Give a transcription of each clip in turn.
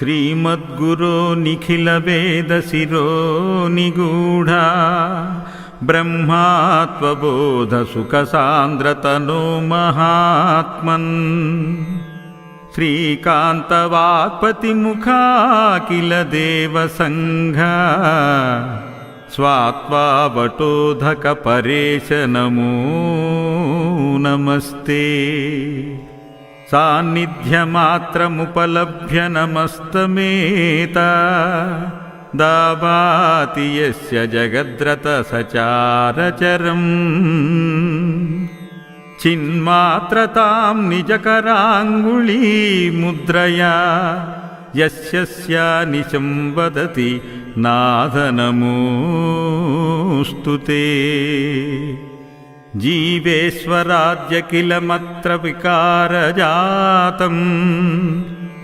श्रीमद्गुरो निखिलवेदशिरो निगूढा ब्रह्मात्वबोधसुखसान्द्रतनो महात्मन् श्रीकान्तवाक्पतिमुखा किल देवसङ्घा स्वात्वावटोधकपरेश नमो नमस्ते सान्निध्यमात्रमुपलभ्य नमस्तमेता दाबाति यस्य जगद्रतसचारचरम् चिन्मात्रतां निजकराङ्गुलीमुद्रया यस्य स्यानिशं वदति नादनमोऽस्तु ते जीवेश्वराद्य किल मत्र विकारजातम्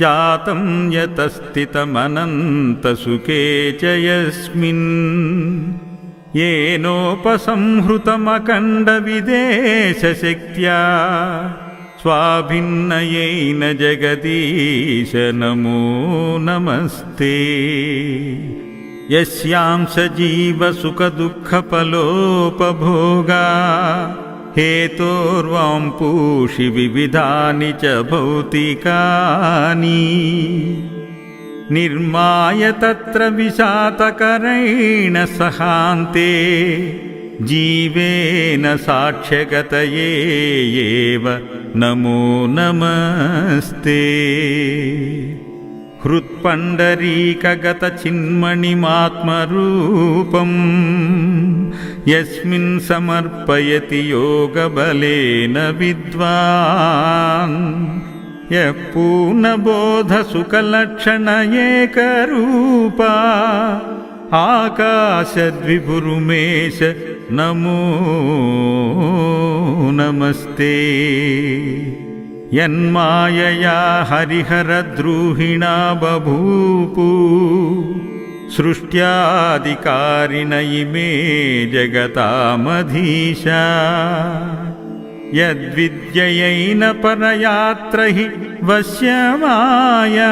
जातं यतस्थितमनन्तसुखे च यस्मिन् येनोपसंहृतमखण्डविदेशशक्त्या स्वाभिन्नयेन जगदीश नमो नमस्ते यस्यांश जीवसुखदुःखफलोपभोगा हेतोर्वां पूषि विविधानि च भौतिकानि। निर्माय तत्र विशातकरेण सहान्ते जीवेन साक्ष्यगतये एव नमो नमस्ते हृत्पण्डरीकगतचिन्मणिमात्मरूपम् यस्मिन् समर्पयति योगबलेन विद्वान् यः पूर्णबोधसुखलक्षण एकरूपा आकाशद्विभुरुमेश नमो नमस्ते यन्मायया हरिहरद्रूहिणा बभूपु सृष्ट्यादिकारिण इमे जगतामधीशा। यद्विद्ययैन परयात्र हि वश्यमाया।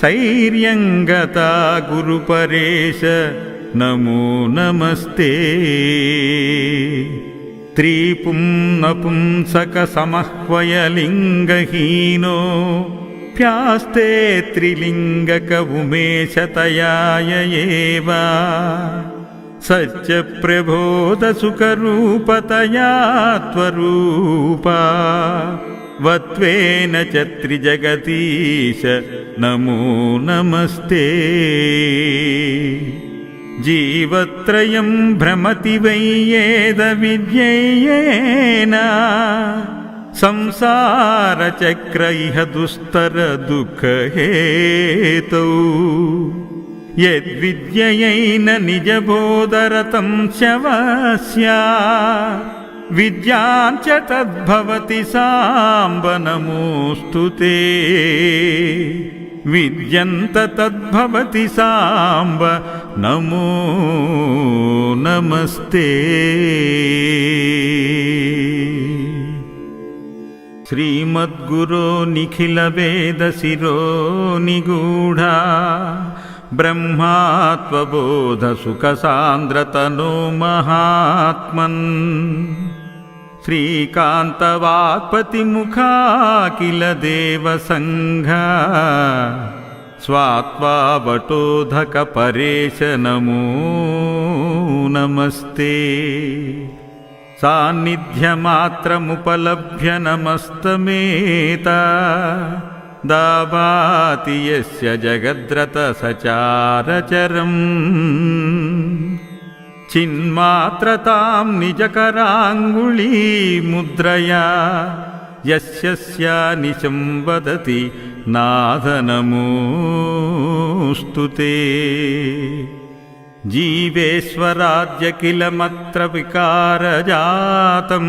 सैर्यङ्गता गुरुपरेश नमो नमस्ते స్త్రీ పుంసకసమహ్వయలింగహీనో ప్యాస్తే త్రిలింగక ఉమేశతయాయ ఏవా సత్యప్రబోధసుఖరూపతయా త్వరూపా వత్వేన చ త్రిజగదీశ నమో నమస్తే जीवत्रयं भ्रमति वै येदविद्ययेन संसारचक्र इह दुस्तरदुःखहेतौ यद्विद्ययैन निजबोधरतं शवस्या विद्यां च तद्भवति साम्ब नमोऽस्तु విద్యంత తద్భవతి సాంబ నమో నమస్తే శ్రీమద్గురో నిఖిల వేద శిరో నిగూఢ బ్రహ్మాత్వబోధ సుఖసాంద్రతనో మహాత్మన్ देवसङ्घा स्वात्वावटोधकपरेश नमो नमस्ते सान्निध्यमात्रमुपलभ्य नमस्तमेता दाबाति यस्य जगद्रतसचारचरम् చిన్మాత్రతాం నిజకరాంగుళీ ముద్రయా యస్య నిశం వదతి నాదనమోస్తు జీవేశ్వరాద్య కిల మత్ర వికారజాతం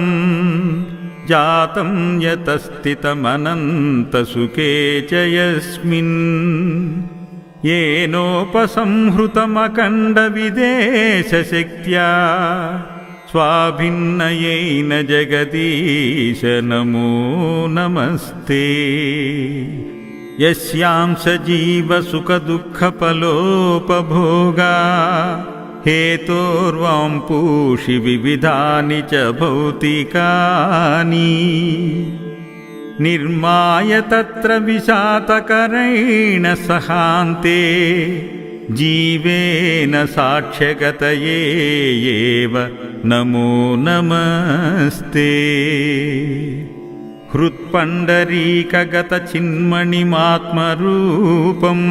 జాతం యతస్థితమనంతసుఖే చ येनोपसंहृतमखण्डविदेशशक्त्या स्वाभिन्नयेन जगदीश नमो नमस्ते। यस्यां स जीवसुखदुःखफलोपभोगा हेतोर्वां पूषि विविधानि च भौतिकानि निर्माय तत्र विशातकरेण सहान्ते जीवेन साक्ष्यगतये एव नमो नमस्ते हृत्पण्डरीकगतचिन्मणिमात्मरूपम्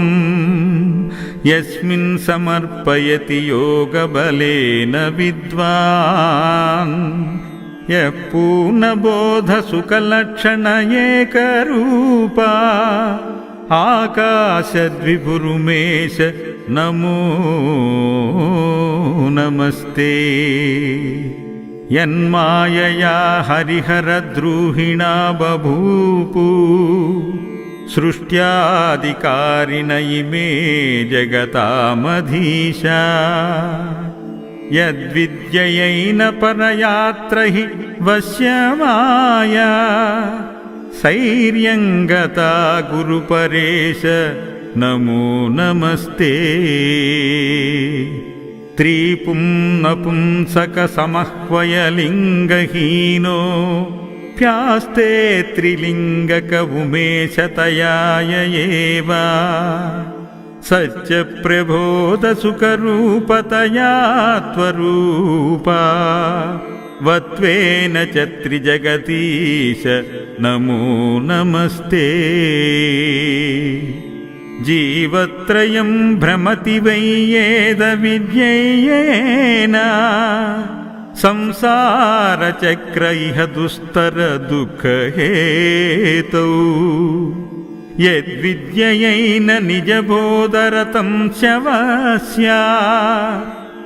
यस्मिन् समर्पयति योगबलेन विद्वान् यः पूर्णबोधसुखलक्षण एकरूपा आकाशद्विभुरुमेश नमो नमस्ते। यन्मायया हरिहरद्रूहिणा बभूपु सृष्ट्यादिकारिण इमे जगतामधीशा यद्विद्ययैन परयात्र हि वश्यमाया सैर्यङ्गता गुरुपरेश नमो नमस्ते त्रिपुं नपुंसकसमह्वयलिङ्गहीनो प्यास्ते त्रिलिङ्गक उमेशतयाय एव सत्यप्रबोधसुखरूपतया त्वरूपा वत्वेन च त्रिजगतीश नमो नमस्ते जीवत्रयं भ्रमति वै येदविद्ययेन संसारचक्र इह दुस्तरदुःखहेतौ యద్విద్యయైన నిజబోధరతం శవస్యా.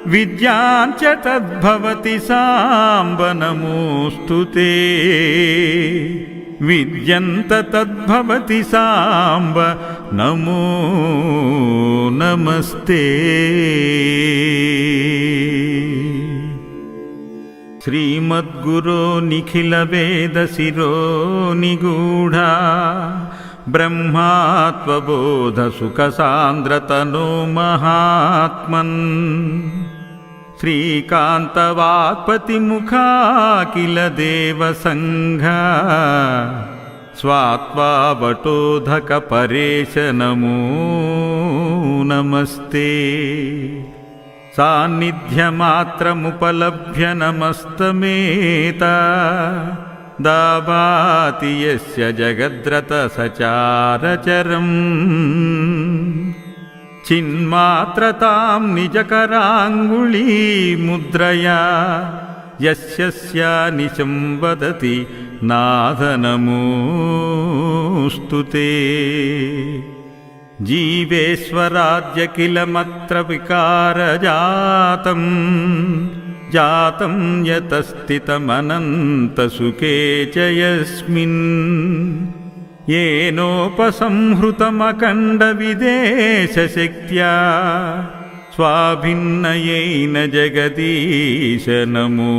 విద్యాం చ తద్భవతి సాంబనమోస్తు తే. విద్యంత తద్భవతి సాంబ నమో నమస్తే. శ్రీమద్గురో నిఖిల వేద శిరో నిగూఢా ब्रह्मात्वबोधसुखसान्द्रतनो महात्मन् श्रीकान्तवाक्पतिमुखा किल देवसङ्घा स्वात्वावटोधकपरेश नमो नमस्ते सान्निध्यमात्रमुपलभ्य नमस्तमेता दावाति यस्य जगद्रतसचारचरम् चिन्मात्रतां निजकराङ्गुलीमुद्रया यस्य स्यानिशं वदति नाथनमोऽस्तु ते जीवेश्वराद्य किलमत्र विकारजातम् जातं यतस्थितमनन्तसुखे च यस्मिन् येनोपसंहृतमखण्डविदेशशक्त्या स्वाभिन्नयेन जगदीश नमो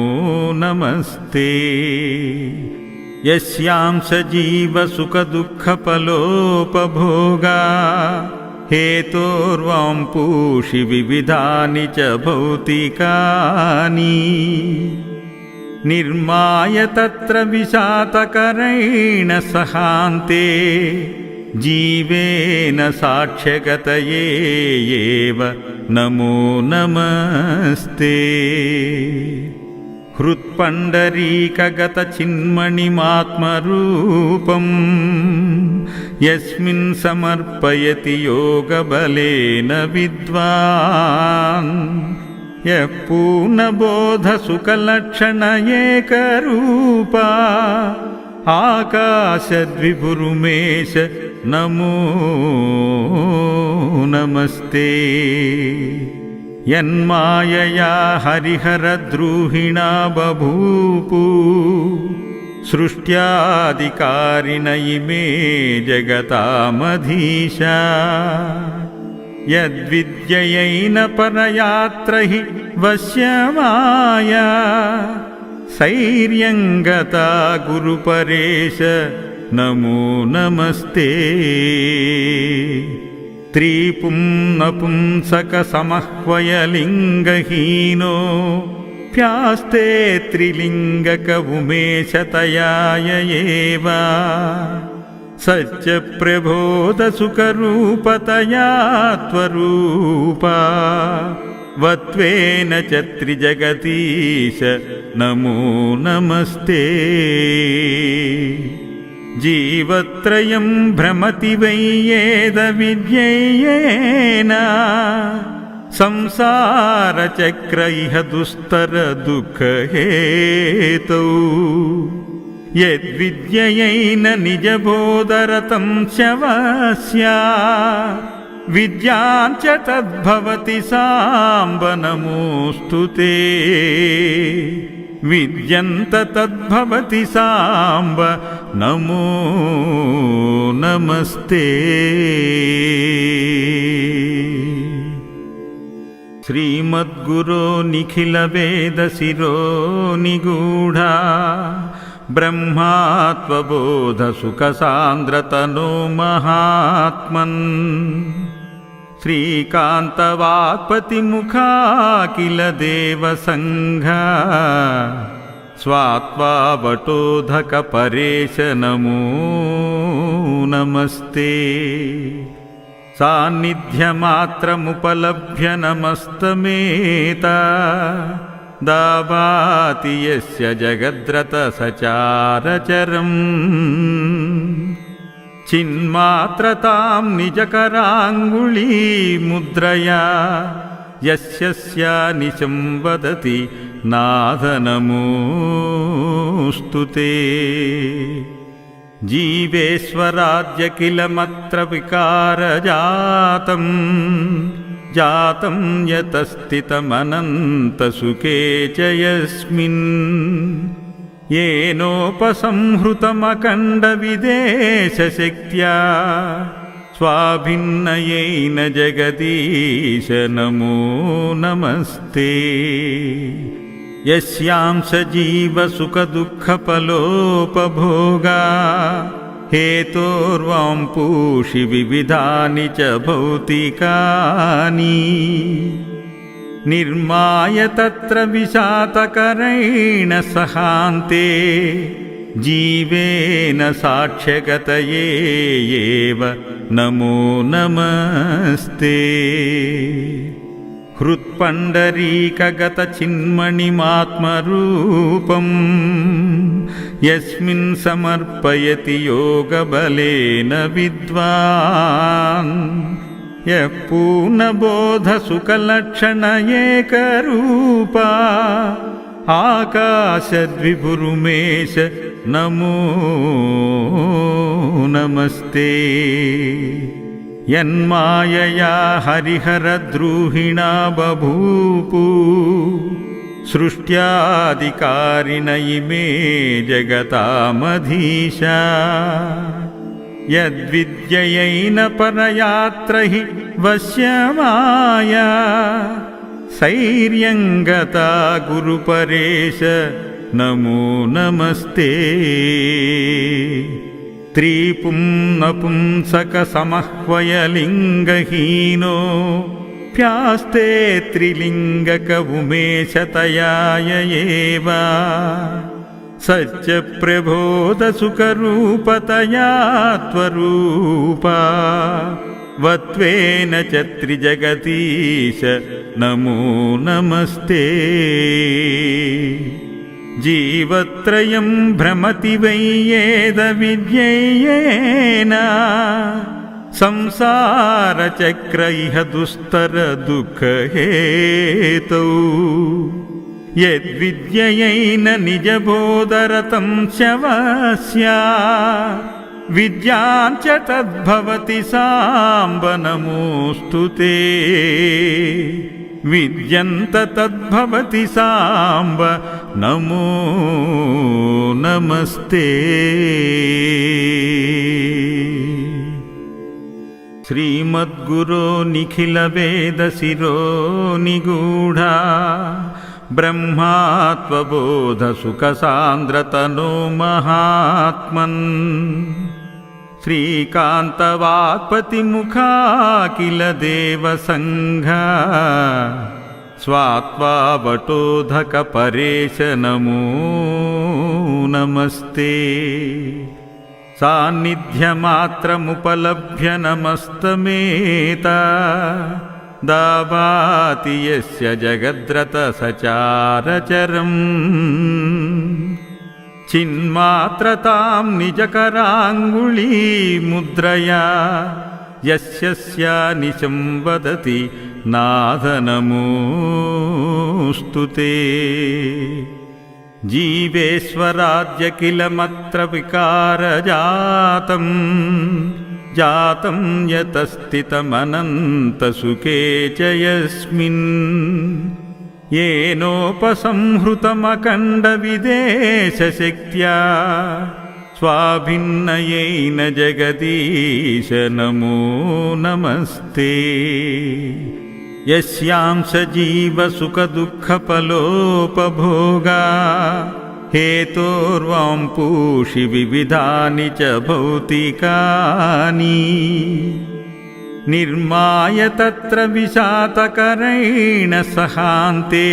नमस्ते यस्यां स जीवसुखदुःखफलोपभोगा हेतोर्वां पूषि विविधानि च भौतिकानि। निर्माय तत्र विशातकरेण सहान्ते जीवेन साक्ष्यगतये एव नमो नमस्ते हृत्पण्डरीकगतचिन्मणिमात्मरूपम् यस्मिन् समर्पयति योगबलेन विद्वान् यः पूर्णबोधसुखलक्षण एकरूपा आकाशद्विभुरुमेश नमो नमस्ते यन्मायया हरिहरद्रूहिणा बभूपु सृष्ट्यादिकारिण इमे जगतामधीशा यद्विद्ययैन परयात्र हि वश्यमाया सैर्यङ्गता गुरुपरेश नमो नमस्ते త్రీపుం నపుంసక ప్యాస్తే త్రిలింగక ఉమేశతయాయ సత్య సత్యప్రబోధసుకరూపతయా త్వరూపా వత్వేన చ త్రిజగతీశ నమో నమస్తే జీవత్రయం భ్రమతి వయ్యేద విద్యేన సంసారచక్ర ఇహ దుస్తర దుఃఖహేతౌ యద్విద్యయైన నిజబోధరతం శవస్యా. విద్యాంచ తద్భవతి సాంబనమోస్తు విద్యంత తద్భవతి సాంబ నమో నమస్తే శ్రీమద్గురో నిఖిల వేద శిరో నిగూఢ బ్రహ్మాత్వబోధ సుఖ సాంద్రతనో మహాత్మన్ శ్రీకాంతవాక్పతి ముఖాకిల దేవ సంఘ స్వాత్వావటోధక పరేశ నమో నమస్తే సాన్నిధ్యమాత్రముపలభ్య चिन्मात्रतां निजकराङ्गुलीमुद्रया यस्य निशं वदति नाधनमोऽस्तु ते जीवेश्वराद्य किल मत्र विकारजातम् जातं यतस्थितमनन्तसुखे च यस्मिन् येनोपसंहृतमखण्डविदेशशक्त्या स्वाभिन्नयेन जगदीश नमो नमस्ते यस्यां सजीवसुखदुःखफलोपभोगा हेतोर्वां पूषि विविधानि च भौतिकानि निर्माय तत्र विशातकरेण सहान्ते जीवेन साक्ष्यगतये एव नमो नमस्ते हृत्पण्डरीकगतचिन्मणिमात्मरूपम् यस्मिन् समर्पयति योगबलेन विद्वान् यः पूर्णबोधसुखलक्षण एकरूपा आकाशद्विभुरुमेश नमो नमस्ते। यन्मायया हरिहरद्रूहिणा बभूपु सृष्ट्याधिकारिण इमे जगतामधीशा యద్విద్యయైన పరయాత్ర హి వశ్యమాయ సైర్యంగత గురుపరేశ నమో నమస్తే. త్రీపుం నపుంసక సమహ్వయలింగహీనో ప్యాస్తే త్రిలింగక ఏవా. सत्यप्रबोधसुखरूपतया त्वरूपा वत्वेन च त्रिजगतीश नमो नमस्ते जीवत्रयं भ्रमति वैयेद विद्येना संसारचक्र इह दुस्तर యద్విద్యయైన నిజబోధరతం శవస్యా విద్యాంచ తద్భవతి సాంబనమోస్తు విద్యంత తద్భవతి సాంబ నమో నమస్తే శ్రీమద్గురో నిఖిల వేద శిరో నిగూఢా ब्रह्मात्वबोधसुखसान्द्रतनो महात्मन् श्रीकान्तवाक्पतिमुखा किल देवसङ्घा स्वात्वावटोधकपरेश नमो नमस्ते सान्निध्यमात्रमुपलभ्य नमस्तमेता दावाति यस्य जगद्रतसचारचरम् चिन्मात्रतां निजकराङ्गुलीमुद्रया यस्य स्यानिशं वदति नाथनमोऽस्तु ते जीवेश्वराद्य किलमत्र विकारजातम् जातं यतस्थितमनन्तसुखे च यस्मिन् येनोपसंहृतमखण्डविदेशशक्त्या स्वाभिन्नयेन जगदीश नमो नमस्ते यस्यां स जीवसुखदुःखफलोपभोगा हेतोर्वां पूषि विविधानि च भौतिकानि। निर्माय तत्र विशातकरेण सहान्ते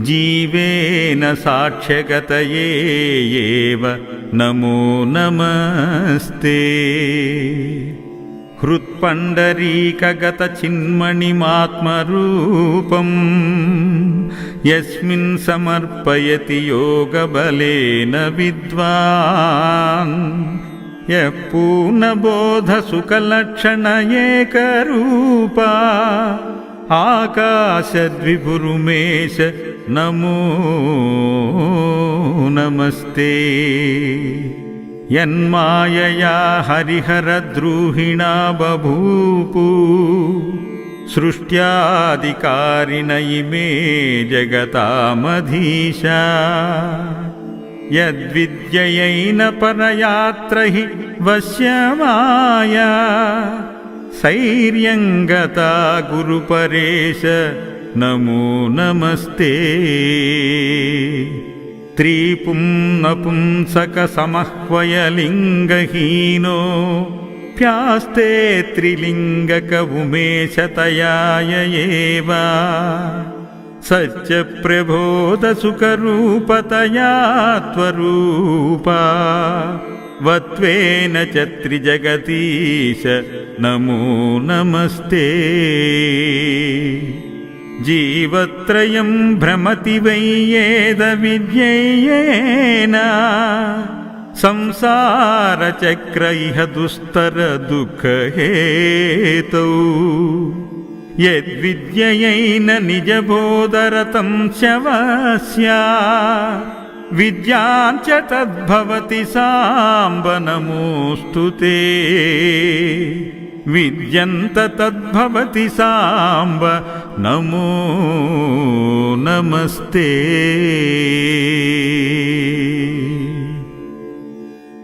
जीवेन साक्ष्यगतये एव नमो नमस्ते। हृत्पण्डरीकगतचिन्मणिमात्मरूपम् यस्मिन् समर्पयति योगबलेन विद्वान्। यः पूर्णबोधसुखलक्षण एकरूपा आकाशद्विभुरुमेश नमो नमस्ते। यन्मायया हरिहरद्रूहिणा बभूपु सृष्ट्याधिकारिण इमे जगतामधीशा यद्विद्ययैन परयात्र हि वश्यमाया सैर्यङ्गता गुरुपरेश नमो नमस्ते त्रिपुं नपुंसकसमह्वयलिङ्गहीनो प्यास्ते त्रिलिङ्गक उमेशतयाय एव सच्च त्वरूपा वत्वेन च त्रिजगतीश नमो नमस्ते जीवत्रयं भ्रमति वै येदविद्येयेन సంసారచక్ర ఇహ దుస్తర దుఃఖహేతౌ. యద్విద్యయైన నిజబోధరతం శవస్యా. విద్యాంచ తద్భవతి సాంబనమోస్తు తే. విద్యంత తద్భవతి సాంబ నమో నమస్తే.